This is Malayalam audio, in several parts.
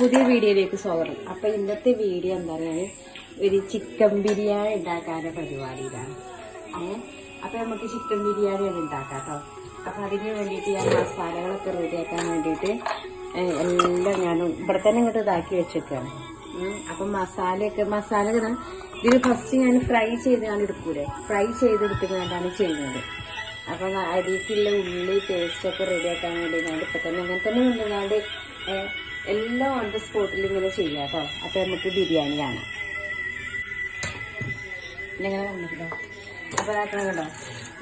പുതിയ വീഡിയോയിലേക്ക് സ്വാഗതം. അപ്പൊ ഇന്നത്തെ വീഡിയോ എന്താ പറയുക ഒരു ചിക്കൻ ബിരിയാണി ഉണ്ടാക്കാനുള്ള പരിപാടിയിലാണ്. ഏഹ് അപ്പൊ നമുക്ക് ചിക്കൻ ബിരിയാണി ഒന്ന് ഉണ്ടാക്കാം കേട്ടോ അപ്പൊ അതിന് വേണ്ടിയിട്ട് ഞാൻ മസാലകളൊക്കെ റെഡിയാക്കാൻ വേണ്ടിയിട്ട് എല്ലാം ഞാൻ ഇവിടെ തന്നെ ഇങ്ങോട്ട് ഇതാക്കി വെച്ചേക്കാണ്. ഉം. അപ്പൊ മസാലയൊക്കെ മസാല ഇതിന് ഫസ്റ്റ് ഞാൻ ഫ്രൈ ചെയ്ത് ഞാൻ എടുക്കൂലേ? ഫ്രൈ ചെയ്തെടുത്തുകൊണ്ടാണ് ചെയ്യുന്നത്. അപ്പൊ അരിക്കുള്ള ഉള്ളി പേസ്റ്റ് ഒക്കെ റെഡിയാക്കാൻ വേണ്ടി ഞാൻ ഇപ്പൊ തന്നെ അങ്ങനെ തന്നെ കൊണ്ടുവന്നാണ്ട് എല്ലാം ഓൺ ദ സ്പോട്ടിൽ ഇങ്ങനെ ചെയ്യാം കേട്ടോ. അപ്പൊ നമുക്ക് ബിരിയാണി കാണാം. ഇങ്ങനെ വന്നിട്ടോ അപ്പൊ അതാക്കണം കണ്ടോ?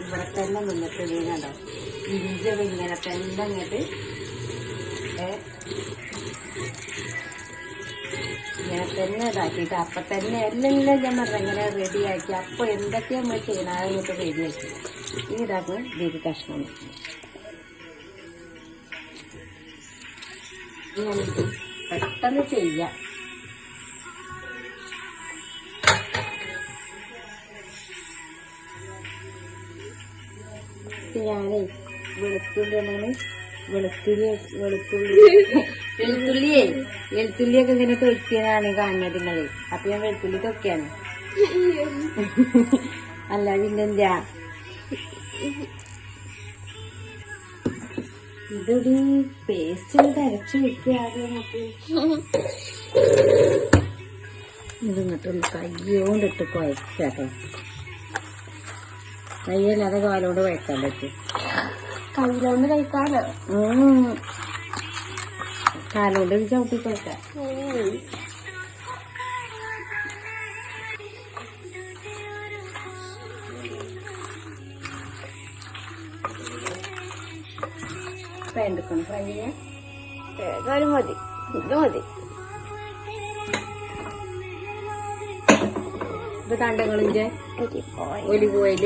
ഇവിടെ തന്നെ ഇത് കണ്ടോ? ഇഞ്ചി ഇങ്ങനെ തന്നെ അങ്ങോട്ട് ഇങ്ങനെ തന്നെ ഇതാക്കിയിട്ട് അപ്പൊ തന്നെ എല്ലാം ഞാൻ പറഞ്ഞ ഇങ്ങനെ റെഡിയാക്കി അപ്പൊ എന്തൊക്കെയാ നമ്മൾ ചെയ്യണം അതൊക്കെ റെഡിയാക്കി ഇനി ഇതാക്കും ഇതിലേക്ക് കഷ്ണം നമുക്ക് പെട്ടെന്ന് ചെയ്യാം. ഞാനേ വെളുത്തുള്ളി എന്നാണ് വെളുത്തുള്ളി വെളുത്തുള്ളി. വെളുത്തുള്ളിയേ വെളുത്തുള്ളിയൊക്കെ ഇങ്ങനെ തൊക്കിയതാണ് കാണുന്നത് നിങ്ങൾ അപ്പൊ ഞാൻ വെളുത്തുള്ളി തൊക്കെയാണ് അല്ല പിന്നെന്താ? ഇതൊരു പേസ്റ്റ് അരച്ചു വെക്കാതെ നമുക്ക് ഇതിങ്ങോട്ടൊന്ന് കയ്യോണ്ടിട്ട് കുഴക്കാട്ടോ കയ്യല്ലാതെ കാലോണ്ട് കുഴക്കാൻ പറ്റും. കയ്യിലോണ്ട് കഴിക്കാലോ. കാലോണ്ട് ചവിട്ടി കുഴക്കാം ഫ്രൈ എടുക്കണം ഫ്രൈ ചെയ്യാൻ ഏതായാലും മതി. ഇത് മതി. ഇത് അരിപ്പോയി ഒലിവ് ഓയിൽ.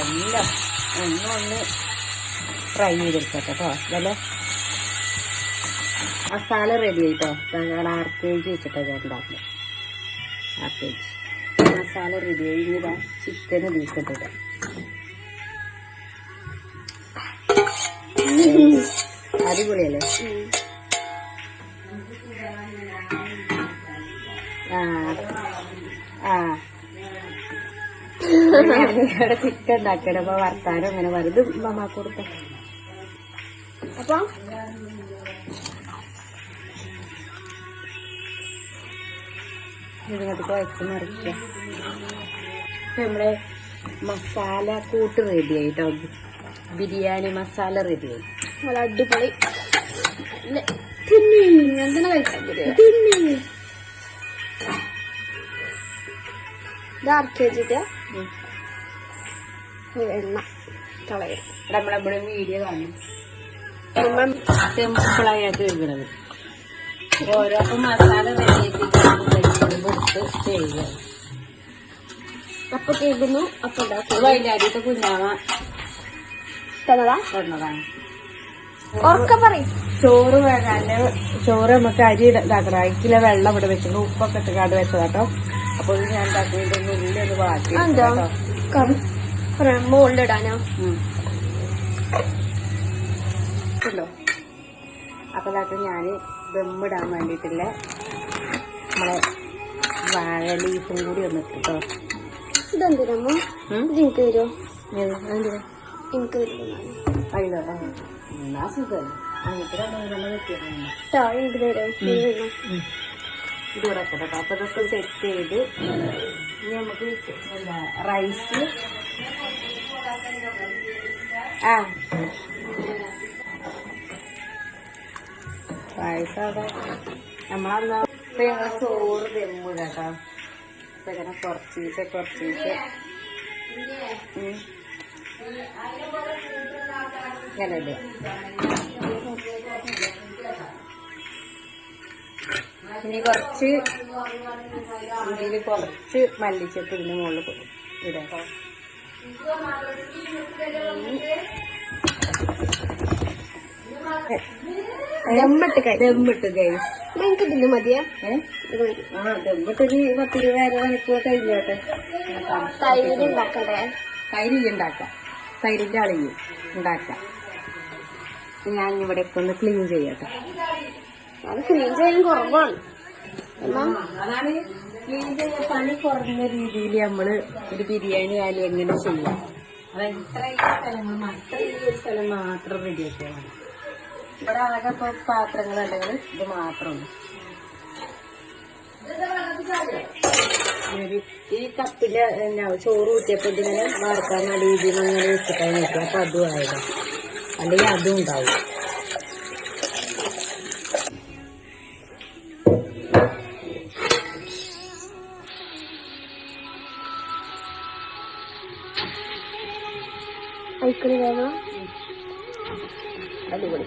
എല്ലാം ഒന്ന് ഒന്ന് ഫ്രൈ ചെയ്തെടുക്കട്ടെ കേട്ടോ. അതല്ലേ മസാല റെഡി ആയിട്ടോ? ആർ കെ ജി വെച്ചിട്ടാണ് ഞാൻ ഉണ്ടാക്കുന്നത്. R K G masala ready ആയി ഇനി ഇതാ ചിക്കന് വീട്ടിട്ടിട്ട് അടിപൊളിയല്ലേ? ആ. ആ. ഇവിടെ ചിക്കൻ ഉണ്ടാക്കണം. അപ്പൊ വർത്താനം അങ്ങനെ വലുത് മമ്മ കൊടുത്ത. അപ്പൊ? ഇതിനകത്ത് കുഴച്ച് മറിക്കുക ഇപ്പം നമ്മളെ മസാല കൂട്ട് റെഡി ആയിട്ടോ? ബിരിയാണി മസാല റെഡി ആയി. നല്ല അടിപൊളി. തിന്ന്. എന്തിനാ. എണ്ണ. കളയും നമ്മളെ വീഡിയോ കാണും. നമ്മൾ സിമ്പിളായിട്ട് വെക്കണത് ഓരോ മസാല റെഡി ആയിട്ട് ചെയ്യുക. അപ്പൊ കേൾക്കുന്നു? അപ്പൊ ഉണ്ടാക്കും വൈകുന്നേരത്തെ കുഞ്ഞാമ തന്നതാ? കൊണ്ടതാണ് ഉറക്ക പറയും. ചോറ് വേകാന്റെ ചോറ് നമുക്ക് അരി ഇതാക്കണം. അരിക്കിലെ വെള്ളം ഇവിടെ വെച്ചിട്ട് ഉപ്പൊക്കെ ഇട്ടുകാണ്ട് വെച്ചതാട്ടോ അപ്പൊ ഇത് ഞാൻ ഉണ്ടാക്കിയിട്ട് ഉള്ളി ഒന്ന് വാട്ടി മുകളിലിടാനോ ഉണ്ടോ? അപ്പൊ ഞാൻ ഞാൻ ദമ്മിടാൻ വേണ്ടിട്ടില്ലേ നമ്മളെ വാഴ ലീഫും കൂടി ഒന്ന് ഇട്ടോ ഇതെന്തിനമ്മ? ഇത് എനിക്ക് തരുമോ എനിക്ക് എന്നാ തരുമോ അപ്പൊ ഇതൊക്കെ സെറ്റ് ചെയ്ത് നമുക്ക് എന്താ റൈസ് ആ. റൈസ് അതാ. നമ്മളന്നാ ഞങ്ങൾ ചോറ് തെമ്മിട കേട്ടോ. അപ്പൊ ഇങ്ങനെ. ഇങ്ങനെ ഇടുക ഇനി കുറച്ച് ഇതിൽ കുറച്ച് മല്ലിച്ചപ്പ് ഇതിന് മുകളിൽ ഇടാം. ദമ്മിട്ട് ദമ്മിട്ട് ഗൈസ് നിങ്ങൾക്ക് ഇതിന് മതിയാ. ആ ദമ്മിട്ട് ഒരു പത്ത് ഇരുപത് അര മണിക്കൂർ കഴിഞ്ഞോട്ടെ തൈര് ഉണ്ടാക്കണ്ടേ? തൈര് ഉണ്ടാക്കാം. തൈരിന്റെ അളിഞ്ഞ് ഉണ്ടാക്കാം. ഞാൻ ഇവിടെയൊക്കെ ഒന്ന് ക്ലീൻ ചെയ്യട്ടെ. അത് ക്ലീൻ ചെയ്യാൻ കുറവാണ്. അതാണ് ക്ലീൻ ചെയ്യാൻ പണി കുറഞ്ഞ രീതിയിൽ നമ്മൾ ഒരു ബിരിയാണി ആയാലും എങ്ങനെ ചെയ്യാം. അത് ഇത്രയും ഈ സ്ഥലങ്ങൾ മാത്രം ഈ ഒരു സ്ഥലം മാത്രം റെഡിയാക്കിയാൽ മതി. ഇവിടെ ആകെ ഇപ്പൊ പാത്രങ്ങൾ ഉണ്ടെങ്കിൽ ഇത് മാത്രമുള്ളൂ. ഈ കപ്പിൽ എന്നാ ചോറ് ഊറ്റിയപ്പോ ഇതിങ്ങനെ വറുക്കാൻ നല്ല രീതിയിൽ അങ്ങനെ വെച്ചിട്ടാണ് നോക്കുക അപ്പൊ അതും ആയതാ. അല്ലെങ്കിൽ അതും ഉണ്ടാവും. ഐക്കണി വേണം? അടിപൊളി.